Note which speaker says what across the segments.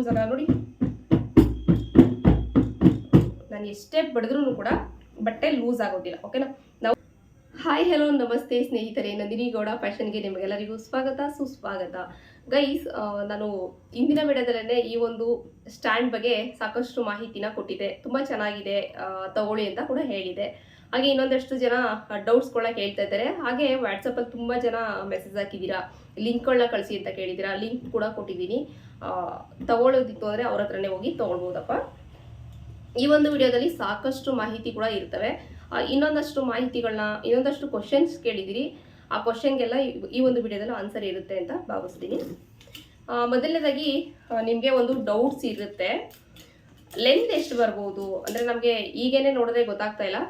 Speaker 1: Loose ನೋಡಿ. ನಾನು ಎಷ್ಟೇ ಬಡಿದ್ರೂ ಕೂಡ ಬಟ್ಟೆ ಲೂಸ್ ಆಗೋದಿಲ್ಲ ಓಕೆನಾ ನಾವು ಹಾಯ್ ಹಲೋ ನಮಸ್ತೆ ಸ್ನೇಹಿತರೆ ನಂದಿನಿ ಗೌಡ ಫ್ಯಾಷನ್ಗೆ ನಿಮಗೆಲ್ಲರಿಗೂ ಸ್ವಾಗತ, ಸುಸ್ವಾಗತ. ಗೈಸ್ ನಾನು ಇಂದಿನ ವಿಡಿಯೋದಲ್ಲೇ ಈ ಒಂದು ಸ್ಟ್ಯಾಂಡ್ ಬಗ್ಗೆ ಸಾಕಷ್ಟು ಮಾಹಿತಿನ ಕೊಟ್ಟಿದ್ದೆ. ತುಂಬ ಚೆನ್ನಾಗಿದೆ ತಗೊಳ್ಳಿ ಅಂತ ಕೂಡ ಹೇಳಿದೆ. ಹಾಗೆ ಇನ್ನೊಂದಷ್ಟು ಜನ ಡೌಟ್ಸ್ಗಳನ್ನ ಹೇಳ್ತಾ ಇದ್ದಾರೆ. ಹಾಗೆ ವಾಟ್ಸಪ್ಪಲ್ಲಿ ತುಂಬ ಜನ ಮೆಸೇಜ್ ಹಾಕಿದ್ದೀರಾ? ಲಿಂಕ್ಗಳನ್ನ ಕಳಿಸಿ ಅಂತ ಕೇಳಿದ್ದೀರಾ? ಲಿಂಕ್ ಕೂಡ ಕೊಟ್ಟಿದ್ದೀನಿ. ತಗೊಳ್ಳೋದಿತ್ತು ಅಂದರೆ ಅವ್ರ ಹತ್ರನೇ ಹೋಗಿ ತೊಗೊಳ್ಬೋದಪ್ಪ. ಈ ಒಂದು ವಿಡಿಯೋದಲ್ಲಿ ಸಾಕಷ್ಟು ಮಾಹಿತಿ ಕೂಡ ಇರ್ತವೆ. ಇನ್ನೊಂದಷ್ಟು ಮಾಹಿತಿಗಳನ್ನ ಇನ್ನೊಂದಷ್ಟು ಕ್ವಶನ್ಸ್ ಕೇಳಿದ್ದೀರಿ. ಆ ಕ್ವಶನ್ಗೆಲ್ಲ ಈ ಒಂದು ವಿಡಿಯೋದಲ್ಲಿ ಆನ್ಸರ್ ಇರುತ್ತೆ ಅಂತ ಭಾವಿಸ್ತೀನಿ. ಮೊದಲನೇದಾಗಿ ನಿಮಗೆ ಒಂದು ಡೌಟ್ಸ್ ಇರುತ್ತೆ. ಲೆಂತ್ ಎಷ್ಟು ಬರ್ಬೋದು? ಅಂದರೆ ನಮಗೆ ಈಗೇನೆ ನೋಡಿದ್ರೆ ಗೊತ್ತಾಗ್ತಾ ಇಲ್ಲ.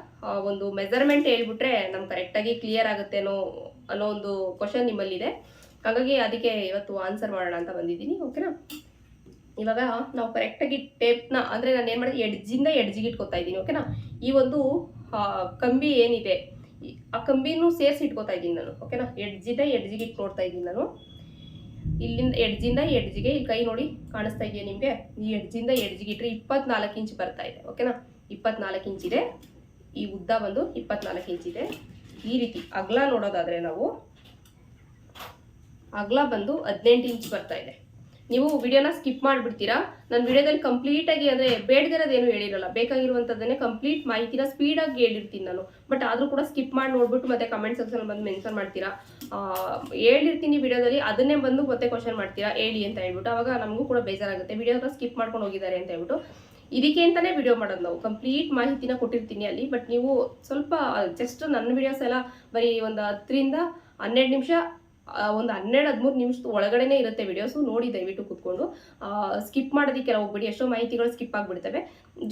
Speaker 1: ಒಂದು ಮೆಜರ್ಮೆಂಟ್ ಹೇಳ್ಬಿಟ್ರೆ ನಮ್ಗೆ ಕರೆಕ್ಟಾಗಿ ಕ್ಲಿಯರ್ ಆಗುತ್ತೇನೋ ಅನ್ನೋ ಒಂದು ಕ್ವಶನ್ ನಿಮ್ಮಲ್ಲಿದೆ. ಹಾಗಾಗಿ ಅದಕ್ಕೆ ಇವತ್ತು ಆನ್ಸರ್ ಮಾಡೋಣ ಅಂತ ಬಂದಿದ್ದೀನಿ ಓಕೆನಾ ಇವಾಗ ನಾವು ಕರೆಕ್ಟಾಗಿ ಟೇಪ್ನ ಅಂದರೆ ನಾನು ಏನು ಮಾಡಿದೆ ಎಡ್ಜಿಂದ ಎಡ್ಜಿಗೆ ಇಟ್ಕೊತಾ ಇದ್ದೀನಿ ಓಕೆನಾ ಈ ಒಂದು ಕಂಬಿ ಏನಿದೆ ಆ ಕಂಬಿನೂ ಸೇರಿಸಿ ಇಟ್ಕೊತಾ ಇದ್ದೀನಿ ನಾನು ಓಕೆನಾ ಎಡ್ಜಿಂದ ಎಡ್ಜಿಗೆ ಇಟ್ಟು ನೋಡ್ತಾ ಇದ್ದೀನಿ ನಾನು. ಇಲ್ಲಿಂದ ಎಡ್ಜಿಂದ ಎಡ್ಜಿಗೆ ಇಲ್ಲಿ ಕೈ ನೋಡಿ ಕಾಣಿಸ್ತಾ ಇದೆಯಾ ನಿಮಗೆ? ಈ ಎಡ್ಜಿಂದ ಎಡ್ಜಿಗೆ ಇಟ್ಟರೆ ಇಪ್ಪತ್ನಾಲ್ಕು ಇಂಚ್ ಬರ್ತಾ ಇದೆ ಓಕೆನಾ ಇಪ್ಪತ್ನಾಲ್ಕು ಇಂಚ್ ಇದೆ. ಈ ಉದ್ದ ಬಂದು ಇಪ್ಪತ್ನಾಲ್ಕು ಇಂಚ್ ಇದೆ. ಈ ರೀತಿ ಅಗಲ ನೋಡೋದಾದರೆ ನಾವು ಅಗಲ ಬಂದು ಹದಿನೆಂಟು ಇಂಚ್ ಬರ್ತಾ ಇದೆ. ನೀವು ವಿಡಿಯೋನ ಸ್ಕಿಪ್ ಮಾಡಿಬಿಡ್ತೀರಾ? ನನ್ನ ವಿಡಿಯೋದಲ್ಲಿ ಕಂಪ್ಲೀಟಾಗಿ ಅಂದರೆ ಬೇಡದಿರೋದೇನು ಹೇಳಿರಲ್ಲ. ಬೇಕಾಗಿರುವಂಥದ್ದನ್ನೇ ಕಂಪ್ಲೀಟ್ ಮಾಹಿತಿನ ಸ್ಪೀಡಾಗಿ ಹೇಳಿರ್ತೀನಿ ನಾನು. ಬಟ್ ಆದರೂ ಕೂಡ ಸ್ಕಿಪ್ ಮಾಡಿ ನೋಡ್ಬಿಟ್ಟು ಮತ್ತೆ ಕಮೆಂಟ್ ಸೆಕ್ಷನ್ ಬಂದು ಮೆನ್ಷನ್ ಮಾಡ್ತೀರಾ? ಹೇಳಿರ್ತೀನಿ ವಿಡಿಯೋದಲ್ಲಿ, ಅದನ್ನೇ ಬಂದು ಮತ್ತೆ ಕ್ವಶನ್ ಮಾಡ್ತೀರಾ? ಹೇಳಿ ಅಂತ ಹೇಳ್ಬಿಟ್ಟು. ಅವಾಗ ನಮಗೂ ಕೂಡ ಬೇಜಾರಾಗುತ್ತೆ. ವಿಡಿಯೋನ ಸ್ಕಿಪ್ ಮಾಡ್ಕೊಂಡು ಹೋಗಿದ್ದಾರೆ ಅಂತ ಹೇಳ್ಬಿಟ್ಟು. ಇದಕ್ಕೆ ಅಂತಾನೆ ವಿಡಿಯೋ ಮಾಡೋದು ನಾವು. ಕಂಪ್ಲೀಟ್ ಮಾಹಿತಿನ ಕೊಟ್ಟಿರ್ತೀನಿ ಅಲ್ಲಿ. ಬಟ್ ನೀವು ಸ್ವಲ್ಪ ಜಸ್ಟ್ ನನ್ನ ವಿಡಿಯೋಸ್ ಎಲ್ಲ ಬರೀ ಒಂದು ಹತ್ತರಿಂದ ಹನ್ನೆರಡು ನಿಮಿಷ ಒಂದು ಹನ್ನೆರಡು, ಹದಿಮೂರು ನಿಮಿಷದ ಒಳಗಡೆನೇ ಇರುತ್ತೆ ವಿಡಿಯೋಸು ನೋಡಿ ದಯವಿಟ್ಟು ಕೂತ್ಕೊಂಡು. ಸ್ಕಿಪ್ ಮಾಡೋದಕ್ಕೆಲ್ಲ ಹೋಗ್ಬಿಡಿ. ಎಷ್ಟೋ ಮಾಹಿತಿಗಳು ಸ್ಕಿಪ್ ಆಗಿಬಿಡ್ತವೆ.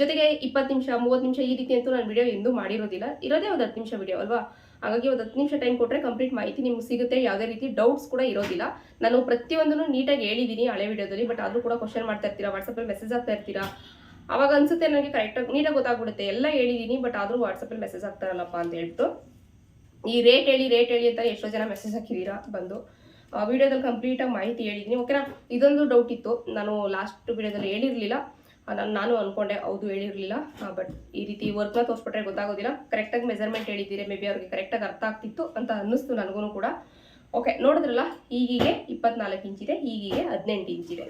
Speaker 1: ಜೊತೆಗೆ ಇಪ್ಪತ್ತು ನಿಮಿಷ, ಮೂವತ್ತು ನಿಮಿಷ ಈ ರೀತಿ ಅಂತೂ ನಾನು ವಿಡಿಯೋ ಎಂದೂ ಮಾಡಿರೋದಿಲ್ಲ. ಇರೋದೇ ಒಂದು ಹತ್ತು ನಿಮಿಷ ವಿಡಿಯೋ ಅಲ್ವಾ? ಹಾಗಾಗಿ ಒಂದು ಹತ್ತು ನಿಮಿಷ ಟೈಮ್ ಕೊಟ್ಟರೆ ಕಂಪ್ಲೀಟ್ ಮಾಹಿತಿ ನಿಮ್ಗೆ ಸಿಗುತ್ತೆ. ಯಾವುದೇ ರೀತಿ ಡೌಟ್ಸ್ ಕೂಡ ಇರೋದಿಲ್ಲ. ನಾನು ಪ್ರತಿಯೊಂದನ್ನು ನೀಟಾಗಿ ಹೇಳಿದ್ದೀನಿ ಹಳೆ ವಿಡಿಯೋದಲ್ಲಿ ಬಟ್ ಆದರೂ ಕೂಡ ಕ್ವಶನ್ ಮಾಡ್ತಾ ಇರ್ತೀರಾ? ವಾಟ್ಸಪ್ಪಲ್ಲಿ ಮೆಸೇಜ್ ಆಗ್ತಾ ಇರ್ತೀರಾ? ಅವಾಗ ಅನ್ಸುತ್ತೆ ನನಗೆ ಕರೆಕ್ಟಾಗಿ ನೀಟಾಗಿ ಗೊತ್ತಾಗ್ಬಿಡುತ್ತೆ. ಎಲ್ಲ ಹೇಳಿದ್ದೀನಿ ಬಟ್ ಆದರೂ ವಾಟ್ಸಪ್ಪಲ್ಲಿ ಮೆಸೇಜ್ ಆಗ್ತಾರಲ್ಲಪ್ಪ ಅಂತ ಹೇಳ್ಬಿಟ್ಟು. ಈ ರೇಟ್ ಹೇಳಿ ರೇಟ್ ಹೇಳಿ ಅಂತ ಎಷ್ಟೋ ಜನ ಮೆಸೇಜ್ ಹಾಕಿದ್ದೀರಾ ಬಂದು. ವಿಡಿಯೋದಲ್ಲಿ ಕಂಪ್ಲೀಟಾಗಿ ಮಾಹಿತಿ ಹೇಳಿದ್ದೀನಿ. ಓಕೆನಾ ಇದೊಂದು ಡೌಟ್ ಇತ್ತು. ನಾನು ಲಾಸ್ಟ್ ವಿಡಿಯೋದಲ್ಲಿ ಹೇಳಿರಲಿಲ್ಲ. ನಾನು ನಾನು ಅಂದ್ಕೊಂಡೆ ಹೌದು ಹೇಳಿರಲಿಲ್ಲ. ಬಟ್ ಈ ರೀತಿ ವರ್ಕ್ನ ತೋರಿಸ್ಬಿಟ್ರೆ ಗೊತ್ತಾಗೋದಿಲ್ಲ. ಕರೆಕ್ಟಾಗಿ ಮೆಜರ್ಮೆಂಟ್ ಹೇಳಿದ್ದೀರಿ. ಮೇ ಬಿ ಅವ್ರಿಗೆ ಕರೆಕ್ಟಾಗಿ ಅರ್ಥ ಆಗ್ತಿತ್ತು ಅಂತ ಅನ್ನಿಸ್ತು ನನಗೂ ಕೂಡ. ಓಕೆ ನೋಡಿದ್ರಲ್ಲ, ಈಗೀಗೆ ಇಪ್ಪತ್ನಾಲ್ಕು ಇಂಚಿದೆ ಈಗೀಗೆ ಹದಿನೆಂಟು ಇಂಚಿದೆ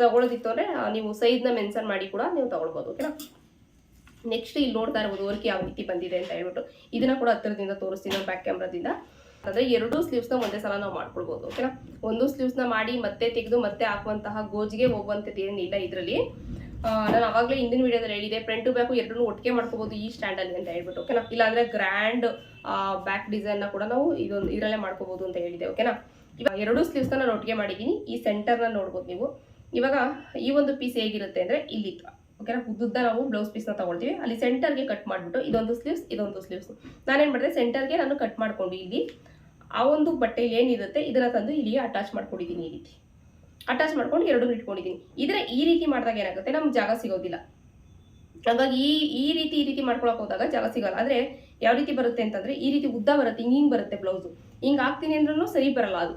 Speaker 1: ತಗೊಳ್ಳೋದಿತ್ತು ಅಂದರೆ ನೀವು ಸೈಜ್ನ ಮೆನ್ಷನ್ ಮಾಡಿ ಕೂಡ ನೀವು ತೊಗೊಳ್ಬೋದು. ಓಕೆನಾ ನೆಕ್ಸ್ಟ್ ಇಲ್ಲಿ ನೋಡ್ತಾ ಇರ್ಬೋದು ವರ್ಕ್ ಯಾವ ರೀತಿ ಬಂದಿದೆ ಅಂತ ಹೇಳ್ಬಿಟ್ಟು. ಇದನ್ನ ಕೂಡ ಹತ್ತಿರದಿಂದ ತೋರಿಸ್ತೀನಿ ನಾವು ಬ್ಯಾಕ್ ಕ್ಯಾಮ್ರಾದಿಂದ ಅಂದರೆ ಎರಡೂ ಸ್ಲೀವ್ಸ್ನ ಒಂದೇ ಸಲ ನಾವು ಮಾಡ್ಕೊಳ್ಬೋದು ಓಕೆನಾ ಒಂದು ಸ್ಲೀವ್ಸ್ನ ಮಾಡಿ ಮತ್ತೆ ತೆಗೆದು ಮತ್ತೆ ಹಾಕುವಂತಹ ಗೋಜಿಗೆ ಹೋಗುವಂಥದ್ದು ಏನಿಲ್ಲ ಇದರಲ್ಲಿ. ನಾನು ಅವಾಗಲೇ ಹಿಂದಿನ ವಿಡಿಯೋದಲ್ಲಿ ಹೇಳಿದೆ ಫ್ರಂಟ್ ಟು ಬ್ಯಾಕು ಎರಡನ್ನೂ ಒಟ್ಟಿಗೆ ಮಾಡ್ಕೋಬೋದು ಈ ಸ್ಟ್ಯಾಂಡಲ್ಲಿ ಅಂತ ಹೇಳ್ಬಿಟ್ಟು ಓಕೆನಾ ಇಲ್ಲಾಂದರೆ ಗ್ರ್ಯಾಂಡ್ ಬ್ಯಾಕ್ ಡಿಸೈನ್ನ ಕೂಡ ನಾವು ಇದೊಂದು ಇದರಲ್ಲೇ ಮಾಡ್ಕೋಬೋದು ಅಂತ ಹೇಳಿದೆ ಓಕೆನಾ ಇವಾಗ ಎರಡೂ ಸ್ಲೀವ್ಸ್ನ ನಾನು ಒಟ್ಟಿಗೆ ಮಾಡಿದ್ದೀನಿ, ಈ ಸೆಂಟರ್ನ ನೋಡ್ಬೋದು ನೀವು. ಇವಾಗ ಈ ಒಂದು ಪೀಸ್ ಹೇಗಿರುತ್ತೆ ಅಂದರೆ ಇಲ್ಲಿ. ಓಕೆನಾ ಉದ್ದುದ್ದ ನಾವು ಬ್ಲೌಸ್ ಪೀಸ್ನ ತಗೊಳ್ತೀವಿ. ಅಲ್ಲಿ ಸೆಂಟರ್ಗೆ ಕಟ್ ಮಾಡಿಬಿಟ್ಟು ಇದೊಂದು ಸ್ಲೀವ್ಸ್ ಇದೊಂದು ಸ್ಲೀವ್ಸ್ ನಾನೇನು ಮಾಡಿದೆ? ಸೆಂಟರ್ಗೆ ನಾನು ಕಟ್ ಮಾಡಿಕೊಂಡು ಇಲ್ಲಿ ಆ ಒಂದು ಬಟ್ಟೆ ಏನಿರುತ್ತೆ ಇದನ್ನ ತಂದು ಇಲ್ಲಿ ಅಟ್ಯಾಚ್ ಮಾಡ್ಕೊಂಡಿದ್ದೀನಿ ಈ ರೀತಿ. ಅಟ್ಯಾಚ್ ಮಾಡ್ಕೊಂಡು ಎರಡೂ ಇಟ್ಕೊಂಡಿದ್ದೀನಿ. ಇದ್ರೆ ಈ ರೀತಿ ಮಾಡಿದಾಗ ಏನಾಗುತ್ತೆ? ನಮ್ಗೆ ಜಾಗ ಸಿಗೋದಿಲ್ಲ. ಹಾಗಾಗಿ ಈ ಈ ರೀತಿ ಈ ರೀತಿ ಮಾಡ್ಕೊಳಕ್ ಹೋದಾಗ ಜಾಗ ಸಿಗಲ್ಲ. ಆದರೆ ಯಾವ ರೀತಿ ಬರುತ್ತೆ ಅಂತಂದರೆ ಈ ರೀತಿ ಉದ್ದ ಬರುತ್ತೆ, ಹಿಂಗೆ ಹಿಂಗೆ ಬರುತ್ತೆ ಬ್ಲೌಸು ಹಿಂಗೆ ಹಾಕ್ತೀನಿ ಅಂದ್ರೂ ಸರಿ ಬರಲ್ಲ ಅದು.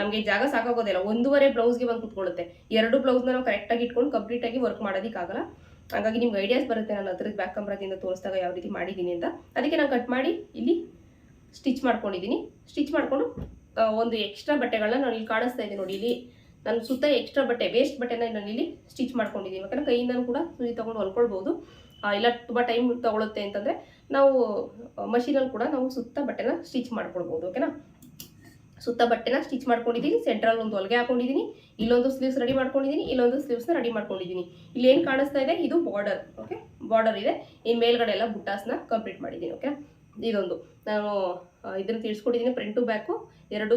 Speaker 1: ನಮಗೆ ಜಾಗ ಸಾಕಾಗೋದಿಲ್ಲ. ಒಂದೂವರೆ ಬ್ಲೌಸ್ಗೆ ಬಂದು ಕುತ್ಕೊಳ್ಳುತ್ತೆ. ಎರಡು ಬ್ಲೌಸ್ನ ನಾವು ಕರೆಕ್ಟಾಗಿ ಇಟ್ಕೊಂಡು ಕಂಪ್ಲೀಟಾಗಿ ವರ್ಕ್ ಮಾಡೋದಕ್ಕಾಗಲ್ಲ ಹಾಗಾಗಿ ನಿಮ್ಗೆ ಐಡಿಯಾಸ್ ಬರುತ್ತೆ ನಾನು ಅದ್ರದ್ದು ಬ್ಯಾಕ್ ಕ್ಯಾಮ್ರಾದಿಂದ ತೋರಿಸಿದಾಗ ಯಾವ ರೀತಿ ಮಾಡಿದ್ದೀನಿ ಅಂತ. ಅದಕ್ಕೆ ನಾನು ಕಟ್ ಮಾಡಿ ಇಲ್ಲಿ ಸ್ಟಿಚ್ ಮಾಡ್ಕೊಂಡಿದ್ದೀನಿ. ಸ್ಟಿಚ್ ಮಾಡಿಕೊಂಡು ಒಂದು ಎಕ್ಸ್ಟ್ರಾ ಬಟ್ಟೆಗಳನ್ನ ನಾನು ಇಲ್ಲಿ ಕಾಣಿಸ್ತಾ ಇದ್ದೀನಿ ನೋಡಿ ಇಲ್ಲಿ. ನಾನು ಸುತ್ತ ಎಕ್ಸ್ಟ್ರಾ ಬಟ್ಟೆ ವೇಸ್ಟ್ ಬಟ್ಟೆನ ನಾನು ಇಲ್ಲಿ ಸ್ಟಿಚ್ ಮಾಡ್ಕೊಂಡಿದ್ದೀನಿ. ಯಾಕಂದರೆ ಕೈಯಿಂದನೂ ಕೂಡ ಸುರಿ ತೊಗೊಂಡು ಹೊಲ್ಕೊಳ್ಬೋದು ಇಲ್ಲ ತುಂಬ ಟೈಮ್ ತೊಗೊಳುತ್ತೆ ಅಂತಂದರೆ ನಾವು ಮಷೀನಲ್ಲಿ ಕೂಡ ನಾವು ಸುತ್ತ ಬಟ್ಟೆನ ಸ್ಟಿಚ್ ಮಾಡ್ಕೊಳ್ಬೋದು ಓಕೆನಾ ಸುತ್ತ ಬಟ್ಟೆನ ಸ್ಟಿಚ್ ಮಾಡ್ಕೊಂಡಿದ್ದೀನಿ ಸೆಂಟ್ರಲ್ಲಿ ಒಂದು ಹೊಲಿಗೆ ಹಾಕೊಂಡಿದ್ದೀನಿ ಇಲ್ಲೊಂದು ಸ್ಲೀವ್ಸ್ ರೆಡಿ ಮಾಡ್ಕೊಂಡಿದ್ದೀನಿ ಇಲ್ಲೊಂದು ಸ್ಲೀವ್ಸ್ನ ರೆಡಿ ಮಾಡ್ಕೊಂಡಿದ್ದೀನಿ ಇಲ್ಲಿ ಏನು ಕಾಣಿಸ್ತಾ ಇದೆ? ಇದು ಬಾರ್ಡರ್ ಓಕೆ ಬಾರ್ಡರ್ ಇದೆ. ಇನ್ನು ಮೇಲ್ಗಡೆ ಎಲ್ಲ ಬುಟ್ಟಾಸ್ನ ಕಂಪ್ಲೀಟ್ ಮಾಡಿದ್ದೀನಿ ಓಕೆ ಇದೊಂದು. ನಾನು ಇದನ್ನು ತಿಳಿಸ್ಕೊಟ್ಟಿದ್ದೀನಿ ಫ್ರಂಟ್ ಬ್ಯಾಕು ಎರಡೂ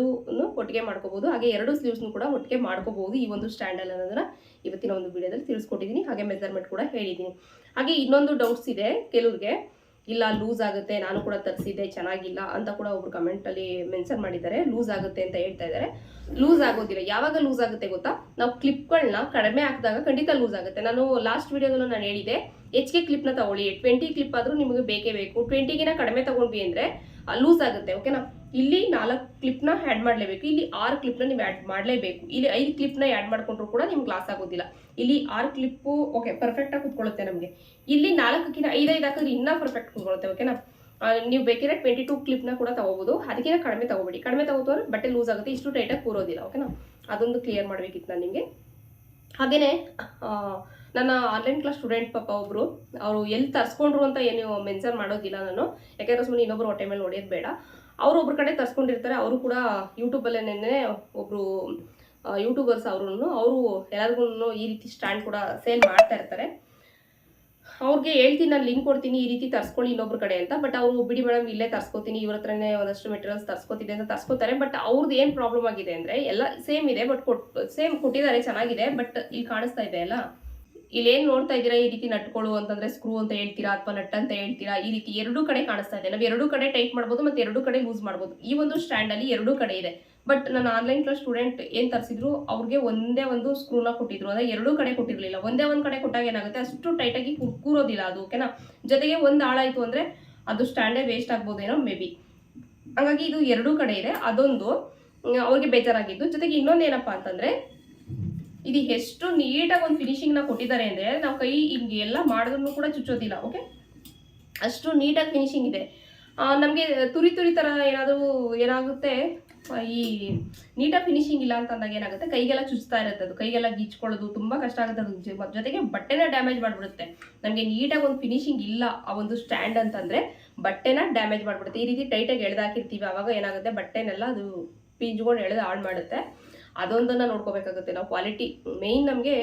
Speaker 1: ಒಟ್ಟಿಗೆ ಮಾಡ್ಕೋಬೋದು. ಹಾಗೆ ಎರಡು ಸ್ಲೀವ್ಸ್ನು ಕೂಡ ಒಟ್ಟಿಗೆ ಮಾಡ್ಕೋಬೋದು ಈ ಒಂದು ಸ್ಟ್ಯಾಂಡಲ್ಲಿ ಅನ್ನೋದನ್ನ ಇವತ್ತಿನ ಒಂದು ವಿಡಿಯೋದಲ್ಲಿ ತಿಳಿಸ್ಕೊಟ್ಟಿದ್ದೀನಿ ಹಾಗೆ ಮೆಜರ್ಮೆಂಟ್ ಕೂಡ ಹೇಳಿದ್ದೀನಿ ಹಾಗೆ ಇನ್ನೊಂದು ಡೌಟ್ಸ್ ಇದೆ ಕೆಲವ್ರಿಗೆ. ಇಲ್ಲ ಲೂಸ್ ಆಗುತ್ತೆ, ನಾನು ಕೂಡ ತರಿಸಿದ್ದೆ, ಚೆನ್ನಾಗಿಲ್ಲ ಅಂತ ಕೂಡ ಒಬ್ರು ಕಮೆಂಟಲ್ಲಿ ಮೆನ್ಷನ್ ಮಾಡಿದ್ದಾರೆ. ಲೂಸ್ ಆಗುತ್ತೆ ಅಂತ ಹೇಳ್ತಾ ಇದ್ದಾರೆ. ಲೂಸ್ ಆಗೋದಿಲ್ಲ. ಯಾವಾಗ ಲೂಸ್ ಆಗುತ್ತೆ ಗೊತ್ತಾ? ನಾವು ಕ್ಲಿಪ್ಗಳನ್ನ ಕಡಿಮೆ ಹಾಕಿದಾಗ ಖಂಡಿತ ಲೂಸ್ ಆಗುತ್ತೆ. ನಾನು ಲಾಸ್ಟ್ ವಿಡಿಯೋದಲ್ಲೂ ನಾನು ಹೇಳಿದೆ ಕೆ ಕ್ಲಿಪ್ನ ತಗೊಳ್ಳಿ. ಟ್ವೆಂಟಿ ಕ್ಲಿಪ್ ಆದರೂ ನಿಮಗೆ ಬೇಕೇ ಬೇಕು. ಟ್ವೆಂಟಿಗಿನ ಕಡಿಮೆ ತಗೊಂಡ್ವಿ ಅಂದರೆ ಲೂಸ್ ಆಗುತ್ತೆ. ಓಕೆನಾ ಇಲ್ಲಿ ನಾಲ್ಕು ಕ್ಲಿಪ್ನ ಆ್ಯಡ್ ಮಾಡಲೇಬೇಕು. ಇಲ್ಲಿ ಆರು ಕ್ಲಿಪ್ನ ನೀವು ಆ್ಯಡ್ ಮಾಡಲೇಬೇಕು. ಇಲ್ಲಿ ಐದು ಕ್ಲಿಪ್ನ ಆ್ಯಡ್ ಮಾಡಿಕೊಂಡ್ರು ಕೂಡ ನಿಮ್ಗೆ ಗ್ಲಾಸ್ ಆಗೋದಿಲ್ಲ. ಇಲ್ಲಿ ಆರು ಕ್ಲಿಪ್ಪು ಓಕೆ ಪರ್ಫೆಕ್ಟಾಗಿ ಕೂತ್ಕೊಳ್ಳುತ್ತೆ ನಮಗೆ. ಇಲ್ಲಿ ನಾಲ್ಕಕ್ಕಿಂತ ಐದೈದು ಹಾಕಿದ್ರೆ ಇನ್ನೂ ಪರ್ಫೆಕ್ಟ್ ಕುತ್ಕೊಳ್ಳುತ್ತೆ ಓಕೆನಾ ನೀವು ಬೇಕಿದ್ರೆ ಟ್ವೆಂಟಿ ಟೂ ಕ್ಲಿಪ್ನ ಕೂಡ ತಗೋಬೋದು. ಅದಕ್ಕಿಂತ ಕಡಿಮೆ ತಗೋಬೇಡಿ. ಕಡಿಮೆ ತಗೋತಾರೆ ಬಟ್ಟೆ ಲೂಸ್ ಆಗುತ್ತೆ, ಇಷ್ಟು ಟೈಟಾಗಿ ಕೂರೋದಿಲ್ಲ ಓಕೆನಾ ಅದೊಂದು ಕ್ಲಿಯರ್ ಮಾಡಬೇಕಿತ್ತು ನಾನು ನಿಮಗೆ. ಹಾಗೆಯೇ ನನ್ನ ಆನ್ಲೈನ್ ಕ್ಲಾಸ್ ಸ್ಟೂಡೆಂಟ್ ಪಾಪ ಒಬ್ಬರು ಅವರು ಎಲ್ಲಿ ತರಿಸ್ಕೊಂಡ್ರು ಅಂತ ಏನು ಮೆನ್ಷನ್ ಮಾಡೋದಿಲ್ಲ ನಾನು. ಯಾಕೆಂದ್ರೆ ಸುಮ್ಮನೆ ಇನ್ನೊಬ್ರು ಹೊಟ್ಟೆ ಮೇಲೆ ಹೊಡೆಯೋದು ಬೇಡ. ಅವರು ಒಬ್ರ ಕಡೆ ತರಿಸ್ಕೊಂಡಿರ್ತಾರೆ. ಅವರು ಕೂಡ ಯೂಟ್ಯೂಬಲ್ಲೇ ಒಬ್ಬರು ಯೂಟ್ಯೂಬರ್ಸ್ ಅವರು ಅವರು ಎಲ್ಲರಿಗೂ ಈ ರೀತಿ ಸ್ಟ್ಯಾಂಡ್ ಕೂಡ ಸೇಲ್ ಮಾಡ್ತಾ ಇರ್ತಾರೆ. ಅವ್ರಿಗೆ ಹೇಳ್ತೀನಿ, ನಾನು ಲಿಂಕ್ ಕೊಡ್ತೀನಿ, ಈ ರೀತಿ ತರ್ಸ್ಕೊಳ್ಳಿ ಇನ್ನೊಬ್ರ ಕಡೆ ಅಂತ. ಬಟ್ ಅವರು, ಬಿಡಿ ಮೇಡಮ್, ಇಲ್ಲೇ ತರ್ಸ್ಕೊತೀನಿ, ಇವ್ರ ಹತ್ರನೇ ಒಂದಷ್ಟು ಮೆಟೀರಿಯಲ್ಸ್ ತರ್ಸ್ಕೊತಿದೆ ಅಂತ ತರ್ಸ್ಕೊತಾರೆ. ಬಟ್ ಅವ್ರದ್ದು ಏನು ಪ್ರಾಬ್ಲಮ್ ಆಗಿದೆ ಅಂದರೆ, ಎಲ್ಲ ಸೇಮ್ ಇದೆ, ಬಟ್ ಕೊಟ್ ಸೇಮ್ ಕೊಟ್ಟಿದ್ದಾರೆ, ಚೆನ್ನಾಗಿದೆ, ಬಟ್ ಇಲ್ಲಿ ಕಾಣಿಸ್ತಾ ಇದೆ ಅಲ್ಲ? ಇಲ್ಲೇನು ನೋಡ್ತಾ ಇದ್ದೀರಾ ಈ ರೀತಿ ನಟ್ಕೊಳ್ಳು ಅಂತಂದ್ರೆ ಸ್ಕ್ರೂ ಅಂತ ಹೇಳ್ತೀರಾ ಅಥವಾ ನಟ್ ಅಂತ ಹೇಳ್ತೀರಾ? ಈ ರೀತಿ ಎರಡೂ ಕಡೆ ಕಾಣಿಸ್ತಾ ಇದೆ. ನಾವು ಎರಡೂ ಕಡೆ ಟೈಟ್ ಮಾಡ್ಬೋದು ಮತ್ತೆ ಎರಡೂ ಕಡೆ ಯೂಸ್ ಮಾಡ್ಬೋದು. ಈ ಒಂದು ಸ್ಟ್ಯಾಂಡ್ ಅಲ್ಲಿ ಎರಡೂ ಕಡೆ ಇದೆ. ಬಟ್ ನಾನು ಆನ್ಲೈನ್ ಕ್ಲಾಸ್ ಸ್ಟೂಡೆಂಟ್ ಏನ್ ತರಿಸಿದ್ರು, ಅವ್ರಿಗೆ ಒಂದೇ ಒಂದು ಸ್ಕ್ರೂನ ಕೊಟ್ಟಿದ್ರು. ಅಂದ್ರೆ ಎರಡೂ ಕಡೆ ಕೊಟ್ಟಿರಲಿಲ್ಲ. ಒಂದೇ ಒಂದು ಕಡೆ ಕೊಟ್ಟಾಗ ಏನಾಗುತ್ತೆ? ಅಷ್ಟು ಟೈಟಾಗಿ ಕೂರೋದಿಲ್ಲ ಅದು ಓಕೆನಾ ಜೊತೆಗೆ ಒಂದು ಆಳಾಯಿತು ಅಂದ್ರೆ ಅದು ಸ್ಟ್ಯಾಂಡೇ ವೇಸ್ಟ್ ಆಗ್ಬೋದೇನೋ ಮೇ ಬಿ ಹಾಗಾಗಿ ಇದು ಎರಡೂ ಕಡೆ ಇದೆ. ಅದೊಂದು ಅವ್ರಿಗೆ ಬೇಜಾರಾಗಿದ್ದು. ಜೊತೆಗೆ ಇನ್ನೊಂದು ಏನಪ್ಪ ಅಂತಂದ್ರೆ ಇದು ಎಷ್ಟು ನೀಟಾಗಿ ಒಂದು ಫಿನಿಶಿಂಗ್ನ ಕೊಟ್ಟಿದ್ದಾರೆ ಅಂದರೆ ನಾವು ಕೈ ಹಿಂಗೆ ಎಲ್ಲ ಮಾಡಿದ್ರು ಕೂಡ ಚುಚ್ಚೋದಿಲ್ಲ ಓಕೆ ಅಷ್ಟು ನೀಟಾಗಿ ಫಿನಿಶಿಂಗ್ ಇದೆ. ನಮಗೆ ತುರಿ ತುರಿ ಥರ ಏನಾದರೂ ಏನಾಗುತ್ತೆ? ಈ ನೀಟಾಗಿ ಫಿನಿಶಿಂಗ್ ಇಲ್ಲ ಅಂತ ಅಂದಾಗ ಏನಾಗುತ್ತೆ? ಕೈಗೆಲ್ಲ ಚುಚ್ತಾ ಇರುತ್ತೆ ಅದು, ಕೈಗೆಲ್ಲ ಗೀಚ್ಕೊಳ್ಳೋದು ತುಂಬ ಕಷ್ಟ ಆಗುತ್ತೆ. ಅದು ಜೊತೆಗೆ ಬಟ್ಟೆನ ಡ್ಯಾಮೇಜ್ ಮಾಡಿಬಿಡುತ್ತೆ. ನಮಗೆ ನೀಟಾಗಿ ಒಂದು ಫಿನಿಶಿಂಗ್ ಇಲ್ಲ ಆ ಒಂದು ಸ್ಟ್ಯಾಂಡ್ ಅಂತಂದರೆ ಬಟ್ಟೆನ ಡ್ಯಾಮೇಜ್ ಮಾಡಿಬಿಡುತ್ತೆ. ಈ ರೀತಿ ಟೈಟಾಗಿ ಎಳೆದಾಕಿರ್ತೀವಿ ಆವಾಗ ಏನಾಗುತ್ತೆ? ಬಟ್ಟೆನೆಲ್ಲ ಅದು ಪಿಂಜ್ಕೊಂಡು ಎಳೆದು ಹಾಳು ಮಾಡುತ್ತೆ. ಅದೊಂದನ್ನು ನೋಡ್ಕೋಬೇಕಾಗುತ್ತೆ. ನಾವು ಕ್ವಾಲಿಟಿ ಮೇಯ್ನ್ ನಮಗೆ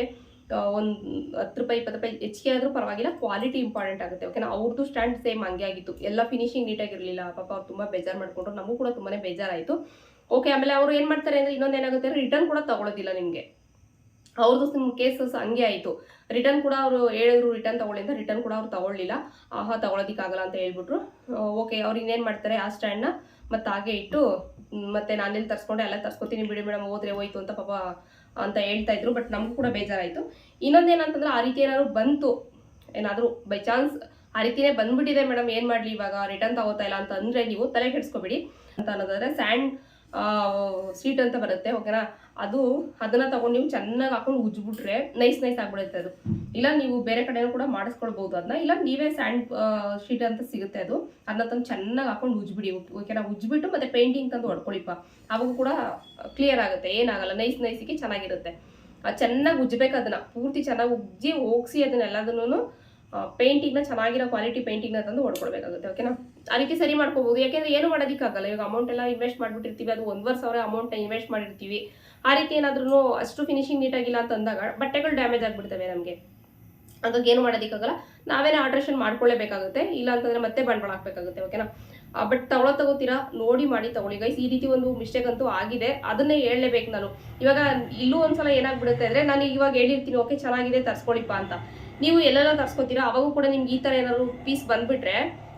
Speaker 1: ಒಂದು ಹತ್ತು ರೂಪಾಯಿ, ಇಪ್ಪತ್ತು ರೂಪಾಯಿ ಹೆಚ್ಚಿಗೆ ಆದರೂ ಪರವಾಗಿಲ್ಲ ಕ್ವಾಲಿಟಿ ಇಂಪಾರ್ಟೆಂಟ್ ಆಗುತ್ತೆ. ಓಕೆನಾ ಅವ್ರದ್ದು ಸ್ಟ್ಯಾಂಡ್ ಸೇಮ್ ಹಂಗೆ ಆಗಿತ್ತು. ಎಲ್ಲ ಫಿನಿಶಿಂಗ್ ನೀಟಾಗಿರಲಿಲ್ಲ ಪಾಪ ಅವ್ರು ತುಂಬ ಬೇಜಾರು ಮಾಡಿಕೊಂಡ್ರು. ನಮಗೂ ಕೂಡ ತುಂಬಾ ಬೇಜಾರಾಯಿತು. ಓಕೆ ಆಮೇಲೆ ಅವರು ಏನು ಮಾಡ್ತಾರೆ ಅಂದರೆ ಇನ್ನೊಂದು ಏನಾಗುತ್ತೆ ರಿಟರ್ನ್ ಕೂಡ ತಗೊಳ್ಳೋದಿಲ್ಲ ನಿಮಗೆ. ಅವ್ರದ್ದು ನಿಮ್ಮ ಕೇಸಸ್ ಹಂಗೆ ಆಯಿತು. ರಿಟರ್ನ್ ಕೂಡ ಅವರು ಹೇಳಿದ್ರು ರಿಟರ್ನ್ ತೊಗೊಳ್ಳಿ ಅಂತ ರಿಟರ್ನ್ ಕೂಡ ಅವ್ರು ತೊಗೊಳ್ಳಿಲ್ಲ. ಆಹಾ, ತೊಗೊಳೋದಿಕ್ಕಾಗಲ್ಲ ಅಂತ ಹೇಳ್ಬಿಟ್ರು. ಓಕೆ ಅವ್ರು ಇನ್ನೇನು ಮಾಡ್ತಾರೆ, ಆ ಸ್ಟ್ಯಾಂಡ್ನ ಮತ್ತೆ ಹಾಗೆ ಇಟ್ಟು ಮತ್ತೆ ನಾನೆಲ್ಲಿ ತರ್ಸ್ಕೊಂಡೆ ಎಲ್ಲ ತರ್ಸ್ಕೊತೀನಿ ಬಿಡಿ ಮೇಡಮ್ ಹೋದ್ರೆ ಹೋಯ್ತು ಅಂತ ಪಾಪ ಅಂತ ಹೇಳ್ತಾ ಇದ್ರು ಬಟ್ ನಮಗೂ ಕೂಡ ಬೇಜಾರಾಯಿತು. ಇನ್ನೊಂದೇನಂತಂದ್ರೆ ಆ ರೀತಿ ಏನಾದ್ರು ಬಂತು, ಏನಾದರೂ ಬೈ ಚಾನ್ಸ್ ಆ ರೀತಿನೇ ಬಂದ್ಬಿಟ್ಟಿದೆ ಮೇಡಮ್ ಏನು ಮಾಡಲಿ ಇವಾಗ ರಿಟರ್ನ್ ತಗೋತಾ ಇಲ್ಲ ಅಂತ ಅಂದರೆ ನೀವು ತಲೆ ಕೆಡಿಸ್ಕೊಬೇಡಿ ಅಂತ ಅನ್ನೋದಾದ್ರೆ ಸ್ಯಾಂಡ್ ಸೀಟ್ ಅಂತ ಬರುತ್ತೆ ಓಕೆನಾ ಅದು ಅದನ್ನ ತಗೊಂಡು ನೀವು ಚೆನ್ನಾಗಿ ಹಾಕೊಂಡು ಉಜ್ಜಿಬಿಟ್ರೆ ನೈಸ್ ನೈಸ್ ಆಗ್ಬಿಡುತ್ತೆ ಅದು. ಇಲ್ಲ ನೀವು ಬೇರೆ ಕಡೆನೂ ಕೂಡ ಮಾಡಿಸ್ಕೊಳ್ಬೋದು ಅದನ್ನ ಇಲ್ಲ ನೀವೇ ಸ್ಯಾಂಡ್ ಶೀಟ್ ಅಂತ ಸಿಗುತ್ತೆ ಅದು. ಅದನ್ನ ತಂದು ಚೆನ್ನಾಗಿ ಹಾಕೊಂಡು ಉಜ್ಬಿಡಿ. ಓಕೆನಾ? ಉಜ್ಬಿಟ್ಟು ಮತ್ತೆ ಪೇಂಟಿಂಗ್ ತಂದು ಹೊಡ್ಕೊಳಿಪ್ಪ. ಅವಾಗ ಕೂಡ ಕ್ಲಿಯರ್ ಆಗುತ್ತೆ. ಏನಾಗಲ್ಲ. ನೈಸ್ ನೈಸಿಗೆ ಚೆನ್ನಾಗಿರುತ್ತೆ. ಚೆನ್ನಾಗಿ ಉಜ್ಬೇಕು ಅದನ್ನ ಪೂರ್ತಿ ಚೆನ್ನಾಗಿ ಉಜ್ಜಿ ಹೋಗಿಸಿ ಅದನ್ನೆಲ್ಲದನ್ನು ಪೇಂಟಿಂಗ್ನ ಚೆನ್ನಾಗಿರೋ ಕ್ವಾಲಿಟಿ ಪೇಂಟಿಂಗ್ನ ತಂದು ಹೊಡ್ಕೊಳ್ಬೇಕಾಗುತ್ತೆ. ಓಕೆನಾ? ರೀತಿ ಸರಿ ಮಾಡ್ಕೋಬಹುದು ಯಾಕೆಂದ್ರೆ ಏನು ಮಾಡೋದಕ್ಕಾಗಲ್ಲ. ಇವಾಗ ಅಮೌಂಟ್ ಎಲ್ಲ ಇನ್ವೆಸ್ಟ್ ಮಾಡಿಬಿಟ್ಟಿರ್ತೀವಿ. ಅದು ಒಂದುವರೆ ಸಾವಿರ ಅಮೌಂಟ್ ಇನ್ವೆಸ್ಟ್ ಮಾಡಿರ್ತೀವಿ. ಆ ರೀತಿ ಏನಾದ್ರೂ ಅಷ್ಟು ಫಿನಿಶಿಂಗ್ ನೀಟಾಗಿಲ್ಲ ಅಂತ ಅಂದಾಗ ಬಟ್ಟೆಗಳು ಡ್ಯಾಮೇಜ್ ಆಗಿಬಿಡ್ತವೆ ನಮಗೆ. ಹಾಗಾಗಿ ಏನು ಮಾಡೋದಕ್ಕಾಗಲ್ಲ ನಾವೇನೇ ಆಲ್ಟ್ರೇಷನ್ ಮಾಡ್ಕೊಳ್ಳೇಬೇಕಾಗುತ್ತೆ. ಇಲ್ಲ ಅಂತಂದ್ರೆ ಮತ್ತೆ ಬಂಡವಾಳ ಹಾಕಬೇಕಾಗುತ್ತೆ ಓಕೆನಾ ಬಟ್ ತಗೊಳ್ಳೋ ತಗೋತೀರಾ? ನೋಡಿ ಮಾಡಿ ತಗೊಳ್ಳಿ. ಗೈಸ್ ಈ ರೀತಿ ಒಂದು ಮಿಸ್ಟೇಕ್ ಅಂತೂ ಆಗಿದೆ. ಅದನ್ನೇ ಹೇಳಲೇಬೇಕು ನಾನು. ಇವಾಗ ಇಲ್ಲೂ ಒಂದ್ಸಲ ಏನಾಗ್ಬಿಡುತ್ತೆ ಅಂದ್ರೆ ನಾನು ಇವಾಗ ಹೇಳಿರ್ತೀನಿ ಓಕೆ ಚೆನ್ನಾಗಿದೆ ತರ್ಸ್ಕೊಳ್ಳಿಪ್ಪ ಅಂತ. ನೀವು ಎಲ್ಲೆಲ್ಲ ತರ್ಸ್ಕೊತೀರಾ? ಅವಾಗೂ ಕೂಡ ನಿಮ್ಗೆ ಈ ಥರ ಏನಾದ್ರು ಪೀಸ್ ಬಂದುಬಿಟ್ರೆ,